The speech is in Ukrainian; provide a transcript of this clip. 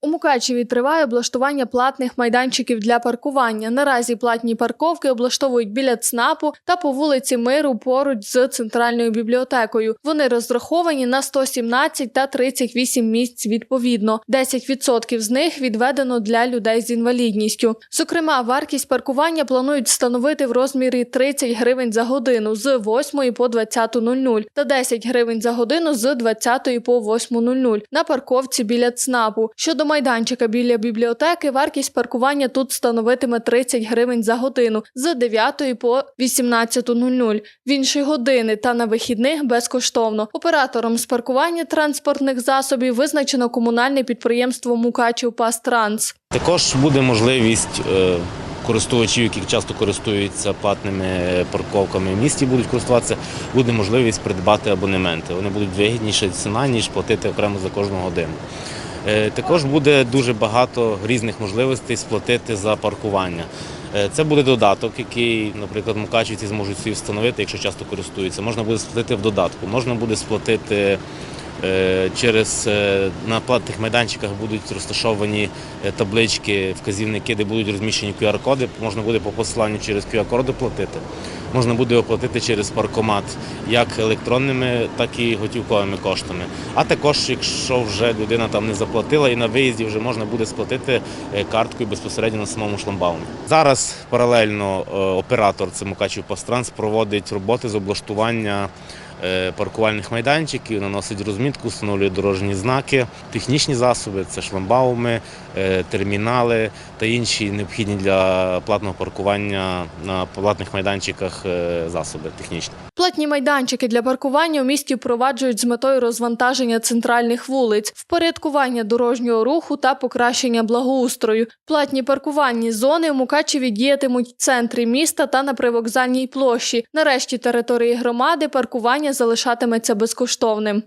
У Мукачеві триває облаштування платних майданчиків для паркування. Наразі платні парковки облаштовують біля ЦНАПу та по вулиці Миру поруч з центральною бібліотекою. Вони розраховані на 117 та 38 місць відповідно. 10% з них відведено для людей з інвалідністю. Зокрема, вартість паркування планують встановити в розмірі 30 гривень за годину з 8 по 20.00 та 10 гривень за годину з 20 по 8.00 на парковці біля ЦНАПу. Щодо майданчика біля бібліотеки, вартість паркування тут становитиме 30 гривень за годину з 9 по 18.00. В інші години та на вихідних безкоштовно. Оператором з паркування транспортних засобів визначено комунальне підприємство Мукачев Пастранс. Також буде можливість е, користувачів, які часто користуються платними парковками в місті, будуть користуватися, буде можливість придбати абонементи. Вони будуть вигідніша ціна, ніж платити окремо за кожну годину. Е, Також буде дуже багато різних можливостей сплатити за паркування. Е, Це буде додаток, який, наприклад, мукачівці зможуть собі встановити, якщо часто користуються. Можна буде сплатити в додатку, можна буде сплатити Через е, на платних майданчиках будуть розташовані е, таблички, вказівники, де будуть розміщені QR-коди. Можна буде по посиланню через QR-коди платити. Можна буде оплатити через паркомат як електронними, так і готівковими коштами. А також, якщо вже людина там не заплатила і на виїзді вже можна буде сплатити е, карткою безпосередньо на самому шламбаумі. Зараз паралельно е, оператор це Мукачів Пастранс проводить роботи з облаштування е, паркувальних майданчиків, наносить розмітку, встановлює дорожні знаки, технічні засоби, це шламбауми, е, термінали та інші необхідні для платного паркування на платних майданчиках е, засоби технічні. Платні майданчики для паркування у місті впроваджують з метою розвантаження центральних вулиць, впорядкування дорожнього руху та покращення благоустрою. Платні паркувальні зони у Мукачеві діятимуть в центрі міста та на привокзальній площі. Нарешті території громади паркування залишатиметься безкоштовним.